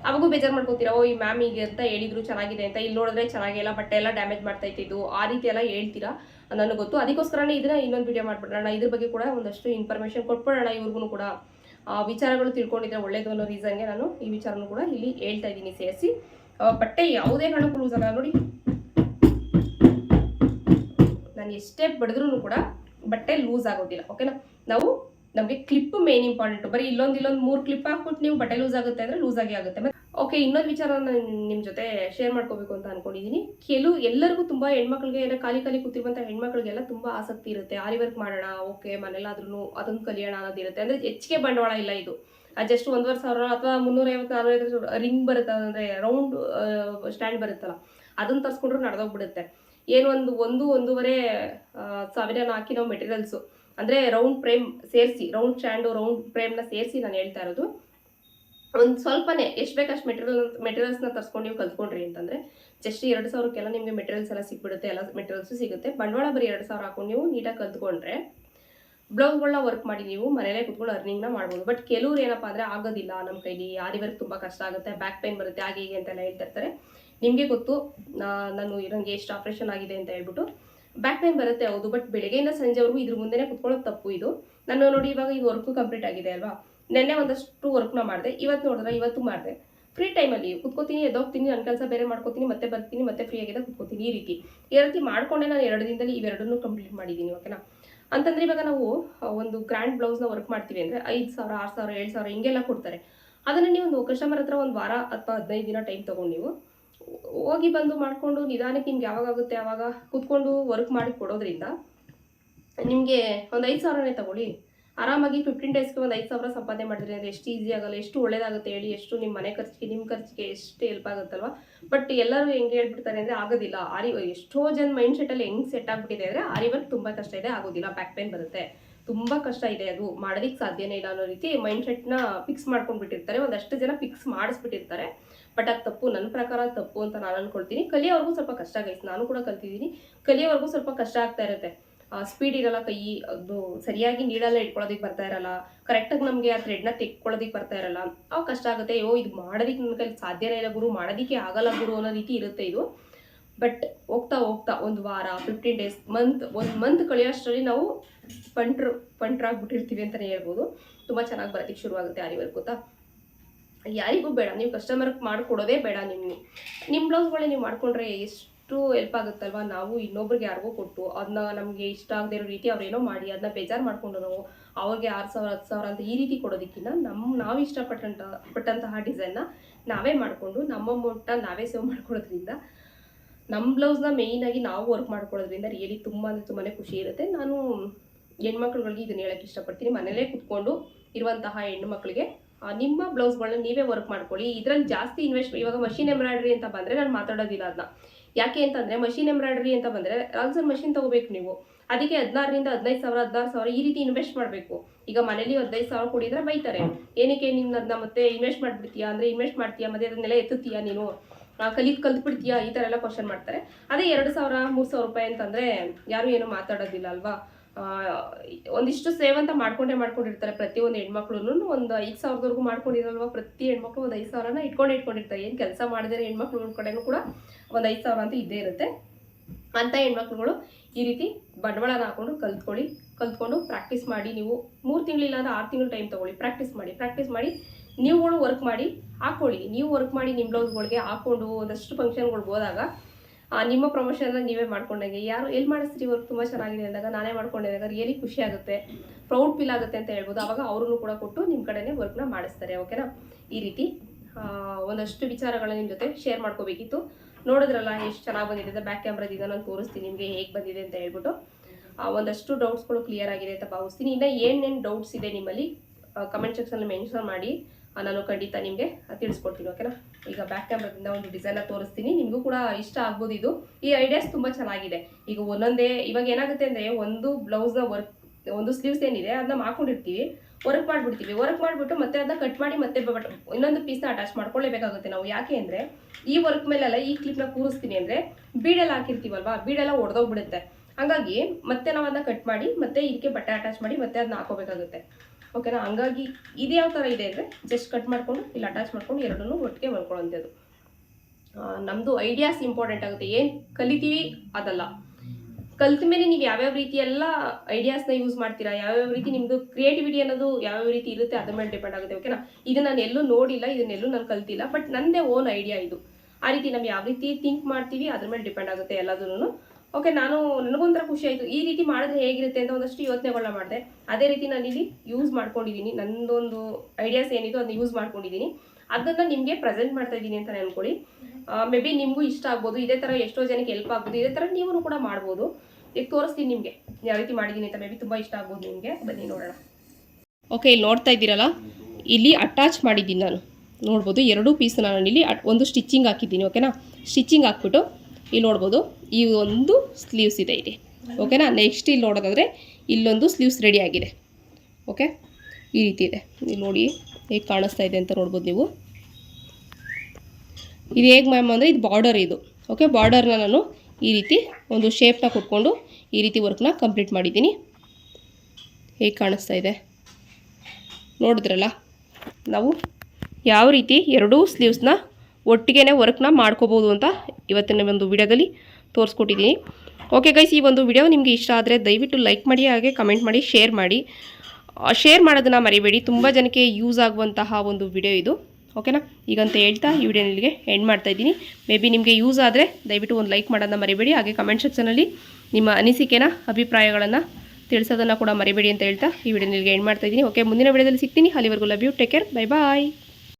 Speaker 1: ಅವಾಗೂ ಬೇಜಾರು ಮಾಡ್ಕೋತೀರಾ? ಓ, ಈ ಮ್ಯಾಮ್ ಹೀಗೆ ಅಂತ ಹೇಳಿದ್ರು, ಚೆನ್ನಾಗಿದೆ ಅಂತ. ಇಲ್ಲಿ ನೋಡಿದ್ರೆ ಚೆನ್ನಾಗಿಲ್ಲ ಬಟ್ಟೆ ಎಲ್ಲ ಡ್ಯಾಮೇಜ್ ಮಾಡ್ತಾ ಇದ್ದಿದ್ದು ಆ ರೀತಿ ಎಲ್ಲ ಹೇಳ್ತೀರಾ? ನನಗೆ ಗೊತ್ತು. ಅದಕ್ಕೋಸ್ಕರನೇ ಇದನ್ನ ಇನ್ನೊಂದು ವಿಡಿಯೋ ಮಾಡ್ಬಿಡೋಣ. ಇದ್ರ ಬಗ್ಗೆ ಕೂಡ ಒಂದಷ್ಟು ಇನ್ಫಾರ್ಮೇಷನ್ ಕೊಟ್ಬಿಡೋಣ. ಇವ್ರಿಗೂ ಕೂಡ ಆ, ವಿಚಾರಗಳು ತಿಳ್ಕೊಂಡಿದ್ರೆ ಒಳ್ಳೇದು ಅನ್ನೋ ರೀಸನ್ಗೆ ನಾನು ಈ ವಿಚಾರನೂ ಕೂಡ ಇಲ್ಲಿ ಹೇಳ್ತಾ ಇದ್ದೀನಿ ಸೇರಿಸಿ ಬಟ್ಟೆ ಯಾವುದೇ ಕಾರಣಕ್ಕೂ ಲೂಸ್ ನೋಡಿ. ನಾನು ಎಷ್ಟೇ ಬಡಿದ್ರೂ ಕೂಡ ಬಟ್ಟೆ ಲೂಸ್ ಆಗೋದಿಲ್ಲ. ಓಕೆನಾ ನಾವು ನಮಗೆ ಕ್ಲಿಪ್ ಮೇನ್ ಇಂಪಾರ್ಟೆಂಟ್ ಬರೀ ಇಲ್ಲೊಂದು ಇಲ್ಲೊಂದು ಮೂರು ಕ್ಲಿಪ್ ಹಾಕ್ಬಿಟ್ಟು ನೀವು ಬಟ್ಟೆ ಲೂಸ್ ಆಗುತ್ತೆ ಅಂದ್ರೆ ಲೂಸ್ ಆಗಿ ಆಗುತ್ತೆ. ಓಕೆ ಇನ್ನೊಂದು ವಿಚಾರ ನಾನು ನಿಮ್ಮ ಜೊತೆ ಶೇರ್ ಮಾಡ್ಕೋಬೇಕು ಅಂತ ಅನ್ಕೊಂಡಿದ್ದೀನಿ ಕೆಲವು ಎಲ್ಲರಿಗೂ ತುಂಬಾ ಹೆಣ್ಮಕ್ಳಿಗೆ ಏನೋ ಖಾಲಿ ಖಾಲಿ ಕೂತಿರುವಂಥ ಹೆಣ್ಮಕ್ಳಿಗೆಲ್ಲ ತುಂಬಾ ಆಸಕ್ತಿ ಇರುತ್ತೆ. ಆರಿ ವರ್ಕ್ ಮಾಡೋಣ ಓಕೆ ಮನೇಲಾದ್ರೂ ಅದನ್ನು ಕಲಿಯೋಣ ಅನ್ನೋದಿರುತ್ತೆ ಅಂದ್ರೆ ಹೆಚ್ಚಿಗೆ ಬಂಡವಾಳ ಇಲ್ಲ ಇದು. ಜಸ್ಟ್ ಒಂದೂವರೆ ಸಾವಿರ ಅಥವಾ ಮುನ್ನೂರೈವತ್ತು ನಾಲ್ವೈದು ರಿಂಗ್ ಬರುತ್ತೆ ಅಂದರೆ ರೌಂಡ್ ಸ್ಟ್ಯಾಂಡ್ ಬರುತ್ತಲ್ಲ, ಅದನ್ನ ತರಿಸ್ಕೊಂಡ್ರು ನಡೆದೋಗ್ಬಿಡುತ್ತೆ. ಏನು ಒಂದು ಒಂದು, ಒಂದೂವರೆ ಸಾವಿರನ ಸಾವಿರ ಹಾಕಿ ನಾವು ಮೆಟೀರಿಯಲ್ಸು ಅಂದರೆ ರೌಂಡ್ ಫ್ರೇಮ್ ಸೇರಿಸಿ ರೌಂಡ್ ಸ್ಟ್ಯಾಂಡು ರೌಂಡ್ ಫ್ರೇಮ್ನ ಸೇರಿಸಿ ನಾನು ಹೇಳ್ತಾ ಇರೋದು. ಒಂದು ಸ್ವಲ್ಪನೇ, ಎಷ್ಟು ಬೇಕಷ್ಟು ಮೆಟೀರಿಯಲ್ ಮೆಟೀರಿಯಲ್ಸ್ನ ತರಿಸ್ಕೊಂಡು ನೀವು ಕಲ್ತ್ಕೊಂಡ್ರಿ ಅಂತಂದರೆ ಜಸ್ಟ್ ಎರಡು ಸಾವಿರಕ್ಕೆಲ್ಲ ನಿಮಗೆ ಮೆಟೀರಿಯಲ್ಸ್ ಎಲ್ಲ ಸಿಕ್ಬಿಡುತ್ತೆ, ಎಲ್ಲ ಮೆಟೀರಿಯಲ್ಸು ಸಿಗುತ್ತೆ. ಬಂಡವಾಳ ಬರೀ ಎರಡು ಸಾವಿರ ಹಾಕೊಂಡು ನೀವು ನೀಟಾಗಿ ಕಲ್ತ್ಕೊಂಡ್ರೆ ಬ್ಲೌಸ್ಗಳನ್ನ ವರ್ಕ್ ಮಾಡಿ ನೀವು ಮನೇಲೇ ಕುತ್ಕೊಂಡು ಅರ್ನಿಂಗ್ನ ಮಾಡ್ಬೋದು. ಬಟ್ ಕೆಲವ್ರು ಏನಪ್ಪ ಅಂದರೆ ಆಗೋದಿಲ್ಲ ನಮ್ಮ ಕೈಲಿ ಆರಿ ವರ್ಕ್ ತುಂಬ ಕಷ್ಟ ಆಗುತ್ತೆ ಬ್ಯಾಕ್ ಪೈನ್ ಬರುತ್ತೆ, ಹಾಗೆ ಹೀಗೆ ಅಂತೆಲ್ಲ ಹೇಳ್ತಾ ಇರ್ತಾರೆ. ನಿಮಗೆ ಗೊತ್ತು ನಾನು ನನಗೆ ಎಷ್ಟು ಆಪ್ರೇಷನ್ ಆಗಿದೆ ಅಂತ ಹೇಳ್ಬಿಟ್ಟು. ಬ್ಯಾಕ್ ಪೈನ್ ಬರುತ್ತೆ ಹೌದು ಬಟ್ ಬೆಳಗ್ಗೆಯಿಂದ ಸಂಜೆವರೆಗೂ ಇದ್ರ ಮುಂದೆನೇ ಕುತ್ಕೊಳ್ಳೋದು ತಪ್ಪು ಇದು. ನಾನು ನೋಡಿ ಇವಾಗ ಈ ವರ್ಕು ಕಂಪ್ಲೀಟ್ ಆಗಿದೆ ಅಲ್ವಾ? ನೆನ್ನೆ ಒಂದಷ್ಟು ವರ್ಕ್ನ ಮಾಡಿದೆ, ಇವತ್ತು ನೋಡಿದ್ರೆ ಇವತ್ತು ಮಾಡಿದೆ. ಫ್ರೀ ಟೈಮಲ್ಲಿ ಕುತ್ಕೋತೀನಿ, ಎದ್ದೋಗ್ತೀನಿ ನನ್ನ ಕೆಲಸ ಬೇರೆ ಮಾಡ್ಕೋತೀನಿ, ಮತ್ತೆ ಬರ್ತೀನಿ, ಮತ್ತೆ ಫ್ರೀ ಆಗಿದೆ ಕುತ್ಕೋತೀನಿ ಈ ರೀತಿ. ಈ ರೀತಿ ಮಾಡಿಕೊಂಡೆ ನಾನು ಎರಡು ದಿನದಲ್ಲಿ ಇವೆರಡನ್ನೂ ಕಂಪ್ಲೀಟ್ ಮಾಡಿದ್ದೀನಿ ಓಕೆನಾ ಅಂತಂದ್ರೆ ಇವಾಗ ನಾವು ಒಂದು ಗ್ರ್ಯಾಂಡ್ ಬ್ಲೌಸ್ನ ವರ್ಕ್ ಮಾಡ್ತೀವಿ ಅಂದರೆ ಐದು ಸಾವಿರ, ಆರು ಸಾವಿರ, ಏಳು ಸಾವಿರ ಹಿಂಗೆಲ್ಲ ಕೊಡ್ತಾರೆ. ಅದನ್ನು ನೀವು ಒಂದು ಕಸ್ಟಮರ್ ಹತ್ರ ಒಂದು ವಾರ ಅಥವಾ ಹದಿನೈದು ದಿನ ಟೈಮ್ ತೊಗೊಂಡು ನೀವು ಹೋಗಿ ಬಂದು ಮಾಡಿಕೊಂಡು ನಿಧಾನಕ್ಕೆ ನಿಮ್ಗೆ ಯಾವಾಗ ಆಗುತ್ತೆ ಆವಾಗ ಕೂತ್ಕೊಂಡು ವರ್ಕ್ ಮಾಡಿ ಕೊಡೋದ್ರಿಂದ ನಿಮಗೆ ಒಂದು ಐದು ಸಾವಿರನೇ ತಗೊಳ್ಳಿ. ಆರಾಮಾಗಿ ಫಿಫ್ಟೀನ್ ಡೇಸ್ಗೆ ಒಂದು ಐದು ಸಾವಿರ ಸಂಪಾದನೆ ಮಾಡಿದ್ರೆ ಅಂದರೆ ಎಷ್ಟು ಈಸಿ ಆಗಲ್ಲ, ಎಷ್ಟು ಒಳ್ಳೇದಾಗುತ್ತೆ ಹೇಳಿ, ಎಷ್ಟು ನಿಮ್ಮ ಮನೆ ಖರ್ಚಿಗೆ ನಿಮ್ಮ ಖರ್ಚಿಗೆ ಎಷ್ಟು ಹೆಲ್ಪ್ ಆಗುತ್ತಲ್ವ? ಬಟ್ ಎಲ್ಲರೂ ಹೆಂಗೆ ಹೇಳ್ಬಿಡ್ತಾರೆ ಅಂದರೆ ಆಗೋದಿಲ್ಲ. ಆರಿ, ಎಷ್ಟೋ ಜನ ಮೈಂಡ್ ಸೆಟ್ಟಲ್ಲಿ ಹೆಂಗೆ ಸೆಟ್ ಆಗಿಬಿಟ್ಟಿದೆ ಅಂದರೆ ಆರಿ ವರ್ಕ್ ತುಂಬ ಕಷ್ಟ ಇದೆ, ಆಗೋದಿಲ್ಲ ಬ್ಯಾಕ್ ಪೇನ್ ಬರುತ್ತೆ. ತುಂಬ ಕಷ್ಟ ಇದೆ ಅದು. ಮಾಡೋದಕ್ಕೆ ಸಾಧ್ಯನೇ ಇಲ್ಲ ಅನ್ನೋ ರೀತಿ ಮೈಂಡ್ ಸೆಟ್ನ ಫಿಕ್ಸ್ ಮಾಡ್ಕೊಂಡ್ಬಿಟ್ಟಿರ್ತಾರೆ. ಒಂದಷ್ಟು ಜನ ಫಿಕ್ಸ್ ಮಾಡಿಸ್ಬಿಟ್ಟಿರ್ತಾರೆ. ಬಟ್ ಅದು ತಪ್ಪು, ನನ್ನ ಪ್ರಕಾರ ತಪ್ಪು ಅಂತ ನಾನು ಅನ್ಕೊಳ್ತೀನಿ. ಕಲಿಯೋವರೆಗೂ ಸ್ವಲ್ಪ ಕಷ್ಟ ಆಗೈತೆ ನಾನು ಕೂಡ ಕಲ್ತಿದ್ದೀನಿ. ಕಲಿಯೋವರೆಗೂ ಸ್ವಲ್ಪ ಕಷ್ಟ ಆಗ್ತಾ ಇರುತ್ತೆ. ಸ್ಪೀಡ್ ಇರಲ್ಲ ಕೈ, ಅದು ಸರಿಯಾಗಿ ನೀಡಲ್ಲ ಇಟ್ಕೊಳ್ಳೋದಕ್ಕೆ ಬರ್ತಾ ಇರಲ್ಲ. ಕರೆಕ್ಟಾಗಿ ನಮಗೆ ಆ ಥ್ರೆಡ್ನ ತೆಕ್ಕೊಳ್ಳೋದಕ್ಕೆ ಬರ್ತಾ ಇರಲ್ಲ. ಅವಾಗ ಕಷ್ಟ ಆಗುತ್ತೆ, ಅಯ್ಯೋ, ಇದು ಮಾಡೋದಕ್ಕೆ ನನ್ನ ಕೈಲಿ ಸಾಧ್ಯನೇ ಇಲ್ಲ ಗುರು, ಮಾಡೋದಕ್ಕೆ ಆಗಲ್ಲ ಗುರು ಅನ್ನೋ ರೀತಿ ಇರುತ್ತೆ ಇದು. ಬಟ್ ಹೋಗ್ತಾ ಹೋಗ್ತಾ ಒಂದು ವಾರ ಫಿಫ್ಟೀನ್ ಡೇಸ್ ಮಂತ್ ಒಂದು ಮಂತ್ ಕಳೆಯೋಷ್ಟರಲ್ಲಿ ನಾವು ಪಂಟ್ರು, ಪಂಟ್ರಾಗ್ಬಿಟ್ಟಿರ್ತೀವಿ ಅಂತಲೇ ಹೇಳ್ಬೋದು. ತುಂಬ ಚೆನ್ನಾಗಿ ಬರೋದಕ್ಕೆ ಶುರುವಾಗುತ್ತೆ ಆರಿವರೆಗೆ ಗೊತ್ತಾ? ಯಾರಿಗೂ ಬೇಡ. ನೀವು ಕಸ್ಟಮರ್ ಮಾಡಿಕೊಡೋದೇ ಬೇಡ ನಿಮ್ಮ ನಿಮ್ಮ ಬ್ಲೌಸ್ಗಳೇ ನೀವು ಮಾಡಿಕೊಂಡ್ರೆ ಎಷ್ಟು ಹೆಲ್ಪ್ ಆಗುತ್ತಲ್ವಾ? ನಾವು ಇನ್ನೊಬ್ರಿಗೆ ಯಾರಿಗೂ ಕೊಟ್ಟು ಅದನ್ನ ನಮಗೆ ಇಷ್ಟ ಆಗದೆ ಇರೋ ರೀತಿ ಅವ್ರೇನೋ ಮಾಡಿ ಅದನ್ನ ಬೇಜಾರು ಮಾಡಿಕೊಂಡು ನಾವು ಅವ್ರಿಗೆ ಆರು ಸಾವಿರ, ಹತ್ತು ಸಾವಿರ ಅಂತ ಈ ರೀತಿ ಕೊಡೋದಕ್ಕಿಂತ ನಮ್ಮ ನಾವು ಇಷ್ಟಪಟ್ಟಂತ, ಪಟ್ಟಂತಹ ಡಿಸೈನ್ನ ನಾವೇ ಮಾಡಿಕೊಂಡು, ನಮ್ಮ ಮೊಟ್ಟ ನಾವೇ ಸೇವ್ ಮಾಡ್ಕೊಳ್ಳೋದ್ರಿಂದ ನಮ್ಮ ಬ್ಲೌಸ್ನ ಮೇಯ್ನಾಗಿ ನಾವು ವರ್ಕ್ ಮಾಡ್ಕೊಳ್ಳೋದ್ರಿಂದ ರಿಯಲಿ ತುಂಬ ಅಂದರೆ ತುಂಬಾ ಖುಷಿ ಇರುತ್ತೆ. ನಾನು ಹೆಣ್ಮಕ್ಳುಗಳಿಗೆ ಇದನ್ನ ಹೇಳಕ್ಕೆ ಇಷ್ಟಪಡ್ತೀನಿ. ಮನೇಲೇ ಕುತ್ಕೊಂಡು ಇರುವಂತಹ ಹೆಣ್ಣು ಮಕ್ಕಳಿಗೆ ನಿಮ್ಮ ಬ್ಲೌಸ್ಗಳನ್ನ ನೀವೇ ವರ್ಕ್ ಮಾಡ್ಕೊಳ್ಳಿ. ಇದ್ರಲ್ಲಿ ಜಾಸ್ತಿ ಇನ್ವೆಸ್ಟ್ ಇವಾಗ ಮಷಿನ್ ಎಂಬ್ರಾಯ್ಡ್ರಿ ಅಂತ ಬಂದರೆ ನಾನು ಮಾತಾಡೋದಿಲ್ಲ ಅದನ್ನ ಯಾಕೆ ಅಂತಂದರೆ ಮಷಿನ್ ಎಂಬ್ರಾಯ್ಡ್ರಿ ಅಂತ ಬಂದರೆ ರಾಲ್ಸರ್ ಮಷಿನ್ ತಗೋಬೇಕು ನೀವು. ಅದಕ್ಕೆ ಹದಿನಾರರಿಂದ ಹದಿನೈದು ಸಾವಿರ ಹದಿನಾರು ಸಾವಿರ ಈ ರೀತಿ ಇನ್ವೆಸ್ಟ್ ಮಾಡಬೇಕು. ಈಗ ಮನೇಲಿ ಹದಿನೈದು ಸಾವಿರ ಕೊಡಿದ್ರೆ ಬೈತಾರೆ. ಏನಕ್ಕೆ ನೀನು ಅದನ್ನ ಮತ್ತೆ ಇನ್ವೆಸ್ಟ್ ಮಾಡಿಬಿಡ್ತೀಯಾ? ಅಂದರೆ ಇನ್ವೆಸ್ಟ್ ಮಾಡ್ತೀಯಾ? ಮತ್ತೆ ಅದನ್ನೆಲ್ಲ ಎತ್ತುತ್ತೀಯಾ ನೀನು? ಕಲಿತು ಕಲ್ತ್ಬಿಡ್ತೀಯಾ? ಈ ಥರ ಎಲ್ಲ ಕ್ವಶನ್ ಮಾಡ್ತಾರೆ. ಅದೇ ಎರಡು ಸಾವಿರ ಮೂರು ಸಾವಿರ ರೂಪಾಯಿ ಅಂತಂದರೆ ಯಾರು ಏನು ಮಾತಾಡೋದಿಲ್ಲ ಅಲ್ವಾ? ಒಂದಿಷ್ಟು ಸೇವ್ ಅಂತ ಮಾಡ್ಕೊಂಡೇ ಮಾಡ್ಕೊಂಡಿರ್ತಾರೆ ಪ್ರತಿ ಒಂದು ಹೆಣ್ಮಕ್ಳು ಒಂದು ಐದು ಸಾವಿರದವರೆಗೂ ಮಾಡ್ಕೊಂಡಿರಲ್ವಾ? ಪ್ರತಿ ಹೆಣ್ಮಕ್ಳು ಒಂದು ಐದು ಸಾವಿರನ ಇಟ್ಕೊಂಡೇ ಇಟ್ಕೊಂಡಿರ್ತಾರೆ. ಏನು ಕೆಲಸ ಮಾಡಿದರೆ ಹೆಣ್ಮಕ್ಳು ಕಡೆನೂ ಕೂಡ ಒಂದು ಐದು ಸಾವಿರ ಅಂತ ಇದ್ದೇ ಇರುತ್ತೆ. ಅಂಥ ಹೆಣ್ಮಕ್ಳುಗಳು ಈ ರೀತಿ ಬಂಡವಾಳನ ಹಾಕೊಂಡು ಕಲ್ತ್ಕೊಳ್ಳಿ. ಕಲ್ತ್ಕೊಂಡು ಪ್ರಾಕ್ಟೀಸ್ ಮಾಡಿ ನೀವು ಮೂರು ತಿಂಗಳಿಲ್ಲ ಅಂದ್ರೆ ಆರು ತಿಂಗಳು ಟೈಮ್ ತೊಗೊಳ್ಳಿ. ಪ್ರಾಕ್ಟೀಸ್ ಮಾಡಿ ಪ್ರಾಕ್ಟೀಸ್ ಮಾಡಿ ನೀವುಗಳು ವರ್ಕ್ ಮಾಡಿ ಹಾಕೊಳ್ಳಿ. ನೀವು ವರ್ಕ್ ಮಾಡಿ ನಿಮ್ಮ ಬ್ಲೌಸ್ಗಳಿಗೆ ಹಾಕೊಂಡು ಒಂದಷ್ಟು ಫಂಕ್ಷನ್ಗಳಿಗೆ ಹೋದಾಗ ನಿಮ್ಮ ಪ್ರಮೋಷನ್ ಪ್ರಮೋಷನ್ನ ನೀವೇ ಮಾಡ್ಕೊಂಡಾಗೆ. ಯಾರು, ಎಲ್ಲಿ ಮಾಡಿಸ್ತೀರಿ ವರ್ಕ್ ತುಂಬ ಚೆನ್ನಾಗಿದೆ ಅಂದಾಗ ನಾನೇ ಮಾಡ್ಕೊಂಡಿದ್ದಾಗ ರಿಯಲಿ ಖುಷಿ ಆಗುತ್ತೆ. ಪ್ರೌಡ್ ಫೀಲ್ ಆಗುತ್ತೆ ಅಂತ ಹೇಳ್ಬೋದು. ಅವಾಗ ಅವ್ರೂ ಕೂಡ ಕೊಟ್ಟು ನಿಮ್ಮ ಕಡೆನೇ ವರ್ಕ್ನ ಮಾಡಿಸ್ತಾರೆ ಓಕೆನಾ ಈ ರೀತಿ ಒಂದಷ್ಟು ವಿಚಾರಗಳನ್ನ ನಿಮ್ಮ ಜೊತೆ ಶೇರ್ ಮಾಡ್ಕೋಬೇಕಿತ್ತು. ನೋಡಿದ್ರಲ್ಲ ಎಷ್ಟು ಚೆನ್ನಾಗಿ ಬಂದಿದೆ ಬ್ಯಾಕ್ ಕ್ಯಾಮ್ರಾದಿಂದ ನಾನು ತೋರಿಸ್ತೀನಿ ನಿಮಗೆ ಹೇಗೆ ಬಂದಿದೆ ಅಂತ ಹೇಳ್ಬಿಟ್ಟು. ಒಂದಷ್ಟು ಡೌಟ್ಸ್ಗಳು ಕ್ಲಿಯರ್ ಆಗಿದೆ ಅಂತ ಭಾವಿಸ್ತೀನಿ. ಇನ್ನು ಏನೇನು ಡೌಟ್ಸ್ ಇದೆ ನಿಮ್ಮಲ್ಲಿ ಕಮೆಂಟ್ ಸೆಕ್ಷನಲ್ಲಿ ಮೆನ್ಷನ್ ಮಾಡಿ. ನಾನು ಖಂಡಿತ ನಿಮಗೆ ತಿಳಿಸ್ಕೊಡ್ತೀನಿ ಓಕೆನಾ ಈಗ ಬ್ಯಾಕ್ ಕ್ಯಾಮ್ರಾದಿಂದ ಒಂದು ಡಿಸೈನ ತೋರಿಸ್ತೀನಿ. ನಿಮಗೂ ಕೂಡ ಇಷ್ಟ ಆಗ್ಬೋದು ಇದು. ಈ ಐಡಿಯಾಸ್ ತುಂಬ ಚೆನ್ನಾಗಿದೆ. ಈಗ ಒಂದೊಂದೇ, ಇವಾಗ ಏನಾಗುತ್ತೆ ಅಂದರೆ ಒಂದು ಬ್ಲೌಸ್ನ ವರ್ಕ್ ಒಂದು ಸ್ಲೀವ್ಸ್ ಏನಿದೆ ಅದನ್ನ ಹಾಕೊಂಡಿರ್ತೀವಿ ವರ್ಕ್ ಮಾಡಿಬಿಡ್ತೀವಿ. ವರ್ಕ್ ಮಾಡಿಬಿಟ್ಟು ಮತ್ತೆ ಅದನ್ನ ಕಟ್ ಮಾಡಿ ಮತ್ತೆ ಇನ್ನೊಂದು ಪೀಸ್ನ ಅಟ್ಯಾಚ್ ಮಾಡ್ಕೊಳ್ಳೇಬೇಕಾಗುತ್ತೆ ನಾವು ಯಾಕೆ ಅಂದರೆ, ಈ ವರ್ಕ್ ಮೇಲೆಲ್ಲ ಈ ಕ್ಲಿಪ್ನ ಕೂರಿಸ್ತೀನಿ ಅಂದರೆ ಬೀಡೆಲ್ಲ ಹಾಕಿರ್ತೀವಲ್ವಾ? ಬೀಡೆಲ್ಲ ಒಡೆದೋಗ್ಬಿಡುತ್ತೆ. ಹಾಗಾಗಿ ಮತ್ತೆ ನಾವು ಅದನ್ನ ಕಟ್ ಮಾಡಿ ಮತ್ತೆ ಇದಕ್ಕೆ ಬಟ್ಟೆ ಅಟ್ಯಾಚ್ ಮಾಡಿ ಮತ್ತೆ ಅದನ್ನ ಹಾಕೋಬೇಕಾಗುತ್ತೆ. ಓಕೆನಾ? ಹಂಗಾಗಿ ಇದು ಯಾವ ಥರ ಇದೆ ಅಂದರೆ ಜಸ್ಟ್ ಕಟ್ ಮಾಡಿಕೊಂಡು ಇಲ್ಲಿ ಅಟ್ಯಾಚ್ ಮಾಡ್ಕೊಂಡು ಎರಡನ್ನೂ ಒಟ್ಟಿಗೆ ಮಾಡ್ಕೊಳ್ಳೋಂಥದ್ದು ನಮ್ಮದು ಐಡಿಯಾಸ್ ಇಂಪಾರ್ಟೆಂಟ್ ಆಗುತ್ತೆ. ಏನು ಕಲಿತೀವಿ ಅದಲ್ಲ. ಕಲ್ತ ಮೇಲೆ ನೀವು ಯಾವ್ಯಾವ ರೀತಿ ಎಲ್ಲ ಐಡಿಯಾಸ್ನ ಯೂಸ್ ಮಾಡ್ತೀರಾ? ಯಾವ್ಯಾವ ರೀತಿ ನಿಮ್ಮದು ಕ್ರಿಯೇಟಿವಿಟಿ ಅನ್ನೋದು ಯಾವ್ಯಾವ ರೀತಿ ಇರುತ್ತೆ ಅದ್ರ ಮೇಲೆ ಡಿಪೆಂಡ್ ಆಗುತ್ತೆ, ಓಕೆನಾ? ಇದು ನಾನು ಎಲ್ಲೂ ನೋಡಿಲ್ಲ, ಇದನ್ನೆಲ್ಲೂ ನಾನು ಕಲ್ತಿಲ್ಲ ಬಟ್ ನನ್ನದೇ ಓನ್ ಐಡಿಯಾ ಇದು. ಆ ರೀತಿ ನಾವು ಯಾವ ರೀತಿ ಥಿಂಕ್ ಮಾಡ್ತೀವಿ ಅದ್ರ ಮೇಲೆ ಡಿಪೆಂಡ್ ಆಗುತ್ತೆ ಎಲ್ಲದೂ ಓಕೆ ನಾನು ನನಗೊಂಥರ ಖುಷಿ ಆಯಿತು. ಈ ರೀತಿ ಮಾಡಿದ್ರೆ ಹೇಗಿರುತ್ತೆ ಅಂತ ಒಂದಷ್ಟು ಯೋಚನೆಗಳನ್ನ ಮಾಡಿದೆ. ಅದೇ ರೀತಿ ನಾನು ಇಲ್ಲಿ ಯೂಸ್ ಮಾಡ್ಕೊಂಡಿದ್ದೀನಿ ನನ್ನದೊಂದು ಐಡಿಯಾಸ್ ಏನಿದೆ ಅದನ್ನ ಯೂಸ್ ಮಾಡ್ಕೊಂಡಿದ್ದೀನಿ ಅದನ್ನು ನಿಮಗೆ ಪ್ರೆಸೆಂಟ್ ಮಾಡ್ತಾ ಇದ್ದೀನಿ ಅಂತ ಅಂದ್ಕೊಳ್ಳಿ ಮೇ ಬಿ ನಿಮಗೂ ಇಷ್ಟ ಆಗ್ಬೋದು. ಇದೇ ಥರ ಎಷ್ಟೋ ಜನಕ್ಕೆ ಹೆಲ್ಪ್ ಆಗ್ಬೋದು. ಇದೇ ಥರ ನೀವು ಕೂಡ ಮಾಡ್ಬೋದು. ಈಗ ತೋರಿಸ್ತೀನಿ ನಿಮಗೆ. ಯಾವ ರೀತಿ ಮಾಡಿದ್ದೀನಿ ಅಂತ ಮೇ ಬಿ ತುಂಬ ಇಷ್ಟ ಆಗ್ಬೋದು ನಿಮಗೆ. ಬನ್ನಿ ನೋಡೋಣ. ಓಕೆ ಇಲ್ಲಿ ನೋಡ್ತಾ ಇದ್ದೀರಲ್ಲ? ಇಲ್ಲಿ ಅಟ್ಯಾಚ್ ಮಾಡಿದ್ದೀನಿ ನಾನು. ನೋಡ್ಬೋದು ಎರಡೂ ಪೀಸ್ ನಾನು ಇಲ್ಲಿ ಒಂದು ಸ್ಟಿಚಿಂಗ್ ಹಾಕಿದ್ದೀನಿ ಓಕೆನಾ ಸ್ಟಿಚಿಂಗ್ ಹಾಕ್ಬಿಟ್ಟು ಇಲ್ಲಿ ನೋಡ್ಬೋದು, ಈ ಒಂದು ಸ್ಲೀವ್ಸ್ ಇದೆ ಇಲ್ಲಿ. ಓಕೆನಾ ನೆಕ್ಸ್ಟ್ ಇಲ್ಲಿ ನೋಡೋದಾದರೆ ಇಲ್ಲೊಂದು ಸ್ಲೀವ್ಸ್ ರೆಡಿ ಆಗಿದೆ. ಓಕೆ ಈ ರೀತಿ ಇದೆ. ನೀವು ನೋಡಿ, ಹೇಗೆ ಕಾಣಿಸ್ತಾ ಇದೆ ಅಂತ ನೋಡ್ಬೋದು ನೀವು. ಇದು ಹೇಗೆ ಮ್ಯಾಮ್ ಅಂದರೆ ಇದು ಬಾರ್ಡರ್ ಇದು. ಓಕೆ ಬಾರ್ಡರ್ನ ನಾನು ಈ ರೀತಿ ಒಂದು ಶೇಪ್ನ ಕೊಟ್ಕೊಂಡು ಈ ರೀತಿ ವರ್ಕ್ನ ಕಂಪ್ಲೀಟ್ ಮಾಡಿದ್ದೀನಿ. ಹೇಗೆ ಕಾಣಿಸ್ತಾ ಇದೆ? ನೋಡಿದ್ರಲ್ಲ? ನಾವು ಯಾವ ರೀತಿ ಎರಡೂ ಸ್ಲೀವ್ಸ್ನ ಒಟ್ಟಿಗೆ ವರ್ಕ್ನ ಮಾಡ್ಕೋಬೋದು ಅಂತ ಇವತ್ತಿನ ಒಂದು ವಿಡಿಯೋದಲ್ಲಿ ತೋರಿಸ್ಕೊಟ್ಟಿದ್ದೀನಿ. ಓಕೆ ಗೈಸ್ ಈ ಒಂದು ವಿಡಿಯೋ ನಿಮಗೆ ಇಷ್ಟ ಆದರೆ ದಯವಿಟ್ಟು ಲೈಕ್ ಮಾಡಿ, ಹಾಗೆ ಕಮೆಂಟ್ ಮಾಡಿ ಶೇರ್ ಮಾಡಿ. ಶೇರ್ ಮಾಡೋದನ್ನು ಮರಿಬೇಡಿ. ತುಂಬ ಜನಕ್ಕೆ ಯೂಸ್ ಆಗುವಂತಹ ಒಂದು ವಿಡಿಯೋ ಇದು. ಓಕೆನಾ ಈಗಂತ ಹೇಳ್ತಾ ಈ ವಿಡಿಯೋ ಇಲ್ಲಿಗೆ ಎಂಡ್ ಮಾಡ್ತಾ ಇದ್ದೀನಿ. ಮೇ ಬಿ ನಿಮಗೆ ಯೂಸ್ ಆದರೆ ದಯವಿಟ್ಟು ಒಂದು ಲೈಕ್ ಮಾಡೋದನ್ನ ಮರಿಬೇಡಿ. ಹಾಗೆ ಕಮೆಂಟ್ ಸೆಕ್ಷನಲ್ಲಿ ನಿಮ್ಮ ಅನಿಸಿಕೆನ, ಅಭಿಪ್ರಾಯಗಳನ್ನು ತಿಳಿಸೋದನ್ನು ಕೂಡ ಮರಿಬೇಡಿ ಅಂತ ಹೇಳ್ತಾ ಈ ವಿಡಿಯೋ ಇಲ್ಲಿಗೆ ಎಂಡ್ ಮಾಡ್ತಾ ಇದ್ದೀನಿ. ಓಕೆ ಮುಂದಿನ ವಿಡಿಯೋದಲ್ಲಿ ಸಿಗ್ತೀನಿ. ಅಲ್ಲಿವರೆಗೂ love you take care bye bye